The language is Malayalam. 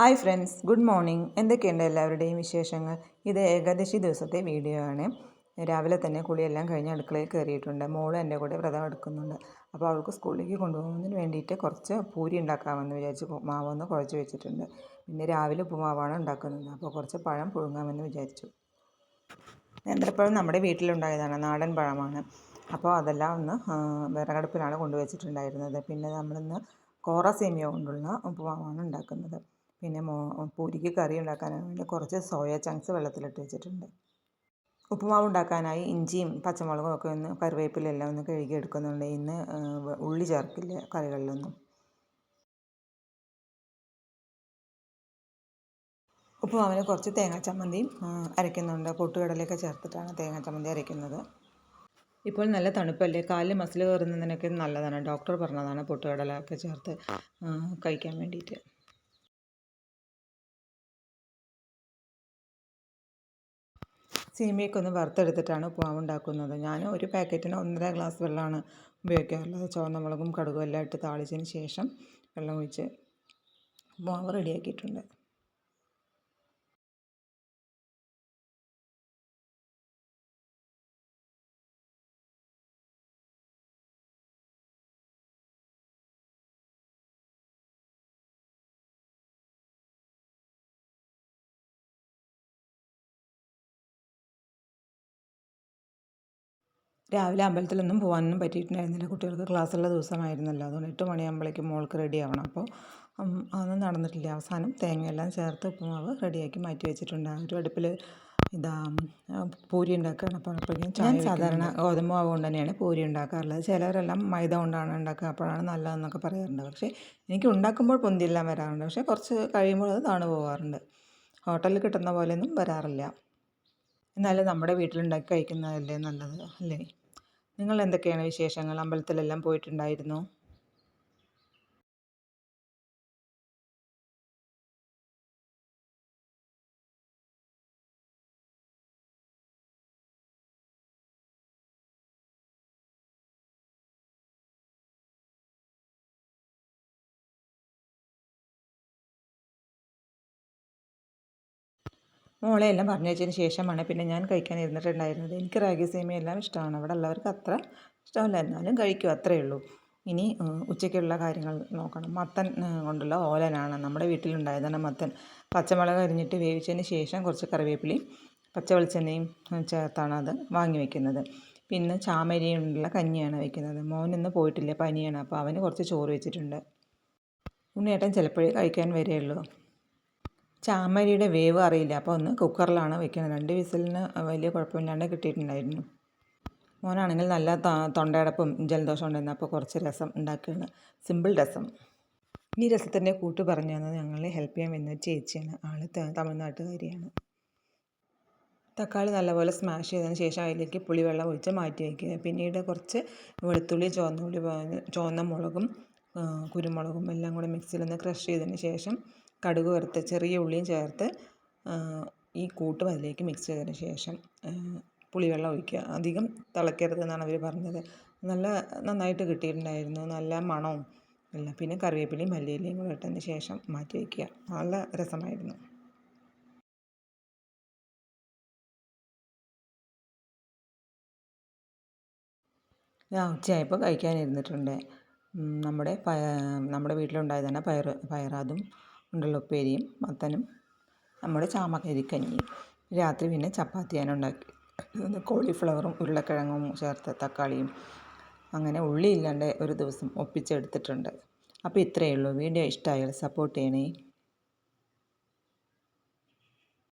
Hi friends good morning. എന്തൊക്കെയുണ്ട് എല്ലാവരുടെയും വിശേഷങ്ങൾ? ഇത് ഏകാദശി ദിവസത്തെ വീഡിയോ ആണ്. രാവിലെ തന്നെ കുളിയെല്ലാം കഴിഞ്ഞ് അടുക്കളയിൽ കയറിയിട്ടുണ്ട്. മോൾ എന്റെ കൂടെ വ്രതം എടുക്കുന്നുണ്ട്. അപ്പോൾ അവൾക്ക് സ്കൂളിലേക്ക് കൊണ്ടുപോകുന്നതിന് വേണ്ടിയിട്ട് കുറച്ച് പൂരി ഉണ്ടാക്കാമെന്ന് വിചാരിച്ച് മാവൊന്ന് കുഴച്ച് വെച്ചിട്ടുണ്ട്. പിന്നെ രാവിലെ ഉപ്പുമാവാണ് ഉണ്ടാക്കുന്നത്. അപ്പോൾ കുറച്ച് പഴം പുഴുങ്ങാമെന്ന് വിചാരിച്ചു. നേന്ത്രപ്പഴം നമ്മുടെ വീട്ടിലുണ്ടായതാണ്. നാടൻ പഴമാണ്. അപ്പോൾ അതെല്ലാം ഒന്ന് വിറകടുപ്പിലാണ് കൊണ്ടുവച്ചിട്ടുണ്ടായിരുന്നത്. പിന്നെ നമ്മളിന്ന് കോറ സേമിയ കൊണ്ടുള്ള ഉപ്പുമാവാണ് ഉണ്ടാക്കുന്നത്. പിന്നെ മോ പൂരിക്ക് കറി ഉണ്ടാക്കാനായി വേണ്ടി കുറച്ച് സോയ ചങ്ക്സ് വെള്ളത്തിലിട്ട് വെച്ചിട്ടുണ്ട്. ഉപ്പുമാവ് ഉണ്ടാക്കാനായി ഇഞ്ചിയും പച്ചമുളകും ഒക്കെ ഒന്ന് കറിവേപ്പിലെല്ലാം ഒന്ന് കഴുകി എടുക്കുന്നുണ്ട്. ഇന്ന് ഉള്ളി ചേർക്കില്ല കറികളിലൊന്നും. ഉപ്പുമാവിന് കുറച്ച് തേങ്ങാ ചമ്മന്തിയും അരയ്ക്കുന്നുണ്ട്. പൊട്ടുകടലയൊക്കെ ചേർത്തിട്ടാണ് തേങ്ങാ ചമ്മന്തി അരയ്ക്കുന്നത്. ഇപ്പോൾ നല്ല തണുപ്പല്ലേ? കാലിൽ മസിൽ കയറുന്നതിനൊക്കെ നല്ലതാണ്. ഡോക്ടർ പറഞ്ഞതാണ് പൊട്ടുകടല ഒക്കെ ചേർത്ത് കഴിക്കാൻ വേണ്ടിയിട്ട്. സേമിയയൊക്കെ ഒന്ന് വറുത്തെടുത്തിട്ടാണ് ഉണ്ടാക്കുന്നത്. ഞാൻ ഒരു പാക്കറ്റിന് ഒന്നര ഗ്ലാസ് വെള്ളമാണ് ഉപയോഗിക്കാറുള്ളത്. ചുവന്ന മുളകും കടുകും എല്ലാം ഇട്ട് താളിച്ചതിന് ശേഷം വെള്ളം ഒഴിച്ച് ഉപ്പുമാവ് റെഡിയാക്കിയിട്ടുണ്ട്. രാവിലെ അമ്പലത്തിലൊന്നും പോകാനൊന്നും പറ്റിയിട്ടുണ്ടായിരുന്നില്ല. കുട്ടികൾക്ക് ക്ലാസ്സുള്ള ദിവസമായിരുന്നല്ലോ. അതുകൊണ്ട് എട്ട് മണിയാകുമ്പോഴേക്കും മോൾക്ക് റെഡി ആവണം. അപ്പോൾ അതൊന്നും നടന്നിട്ടില്ല. അവസാനം തേങ്ങയെല്ലാം ചേർത്ത് ഉപ്പുമാവ് റെഡിയാക്കി മാറ്റി വെച്ചിട്ടുണ്ട്. ഒരു അടുപ്പിൽ ഇതാ പൂരി ഉണ്ടാക്കുകയാണ്. അപ്പോൾ അപ്പോഴേക്കും ഞാൻ സാധാരണ ഗോതമ്പ് മാവ് കൊണ്ട് തന്നെയാണ് പൂരി ഉണ്ടാക്കാറുള്ളത്. ചിലരെല്ലാം മൈദ കൊണ്ടാണ് ഉണ്ടാക്കുക. അപ്പോഴാണ് നല്ലതെന്നൊക്കെ പറയാറുണ്ട്. പക്ഷേ എനിക്ക് ഉണ്ടാക്കുമ്പോൾ പൊന്തിയെല്ലാം വരാറുണ്ട്. പക്ഷേ കുറച്ച് കഴിയുമ്പോൾ അത് താണു പോകാറുണ്ട് ഹോട്ടലിൽ കിട്ടുന്ന പോലെയൊന്നും വരാറില്ല. എന്നാലും നമ്മുടെ വീട്ടിലുണ്ടാക്കി കഴിക്കുന്നതല്ലേ നല്ലത് അല്ലേ? നിങ്ങൾ എന്തൊക്കെയാണ് വിശേഷങ്ങൾ? അമ്പലത്തിലെല്ലാം പോയിട്ടുണ്ടായിരുന്നോ? മോളെ എല്ലാം പറഞ്ഞയച്ചതിന് ശേഷമാണ് പിന്നെ ഞാൻ കഴിക്കാൻ ഇരുന്നിട്ടുണ്ടായിരുന്നത്. എനിക്ക് റാഗി സേമിയ എല്ലാം ഇഷ്ടമാണ്. അവിടെ ഉള്ളവർക്ക് അത്ര ഇഷ്ടമല്ല. എന്നാലും കഴിക്കും അത്രയേ ഉള്ളൂ. ഇനി ഉച്ചയ്ക്കുള്ള കാര്യങ്ങൾ നോക്കണം. മത്തൻ കൊണ്ടുള്ള ഓലനാണ് നമ്മുടെ വീട്ടിലുണ്ടായതാണ് മത്തൻ. പച്ചമുളക് അരിഞ്ഞിട്ട് വേവിച്ചതിന് ശേഷം കുറച്ച് കറിവേപ്പിലയും പച്ച വെളിച്ചെണ്ണയും ചേർത്താണ് അത് വാങ്ങി വയ്ക്കുന്നത് പിന്നെ ചാമരിയുള്ള കഞ്ഞിയാണ് വയ്ക്കുന്നത് മോൻ ഇന്ന് പോയിട്ടില്ല പനിയാണ്. അപ്പോൾ അവന് കുറച്ച് ചോറ് വെച്ചിട്ടുണ്ട്. ഉണ്ണിയേട്ടൻ ചിലപ്പോഴേ കഴിക്കാൻ വരികയുള്ളൂ ചാമരിയുടെ വേവ് അറിയില്ല. അപ്പോൾ ഒന്ന് കുക്കറിലാണ് വെക്കുന്നത്. രണ്ട് വിസിലിന് വലിയ കുഴപ്പമില്ലാണ്ട് കിട്ടിയിട്ടുണ്ടായിരുന്നു. മോനാണെങ്കിൽ നല്ല തൊണ്ടയടപ്പും ജലദോഷം ഉണ്ടായിരുന്നു. അപ്പോൾ കുറച്ച് രസം ഉണ്ടാക്കുകയാണ്. സിമ്പിൾ രസം. ഈ രസത്തിന്റെ കൂട്ട് പറഞ്ഞു തന്നത് ഞങ്ങളെ ഹെൽപ്പ് ചെയ്യാൻ വരുന്ന ചേച്ചിയാണ്. ആൾ തമിഴ്നാട്ടുകാരിയാണ്. തക്കാളി നല്ലപോലെ സ്മാഷ് ചെയ്തതിന് ശേഷം അതിലേക്ക് പുളിവെള്ളം ഒഴിച്ച് മാറ്റി വയ്ക്കുക. പിന്നീട് കുറച്ച് വെളുത്തുള്ളി ചുവന്നുള്ളി ചുവന്ന മുളകും കുരുമുളകും എല്ലാം കൂടെ മിക്സിയിൽ ഒന്ന് ക്രഷ് ചെയ്തതിന് ശേഷം കടുക് വറുത്ത് ചെറിയ ഉള്ളിയും ചേർത്ത് ഈ കൂട്ടും അതിലേക്ക് മിക്സ് ചെയ്തതിന് ശേഷം പുളിവെള്ളം ഒഴിക്കുക. അധികം തിളയ്ക്കരുതെന്നാണ് അവർ പറഞ്ഞത്. നല്ല നന്നായിട്ട് കിട്ടിയിട്ടുണ്ടായിരുന്നു. നല്ല മണവും എല്ലാം. പിന്നെ കറിവേപ്പിലയും മല്ലിയിലയും കൂടെ ഇട്ടതിന് ശേഷം മാറ്റി വയ്ക്കുക നല്ല രസമായിരുന്നു. ഞാൻ ഉച്ചയായപ്പോൾ കഴിക്കാനിരുന്നിട്ടുണ്ട് നമ്മുടെ നമ്മുടെ വീട്ടിലുണ്ടായതാണ് പയർ പയറാതും ഉപ്പേരിയും മത്തനും. നമ്മുടെ ചാമക്കരിക്കഞ്ഞിയും രാത്രി പിന്നെ ചപ്പാത്തിയാണ് ഉണ്ടാക്കി. കോളിഫ്ലവറും ഉരുളക്കിഴങ്ങും ചേർത്ത് തക്കാളിയും. അങ്ങനെ ഉള്ളി ഇല്ലാണ്ട് ഒരു ദിവസം ഒപ്പിച്ചെടുത്തിട്ടുണ്ട്. അപ്പോൾ ഇത്രയേ ഉള്ളൂ. വീഡിയോ ഇഷ്ടമായാൽ സപ്പോർട്ട് ചെയ്യണേ.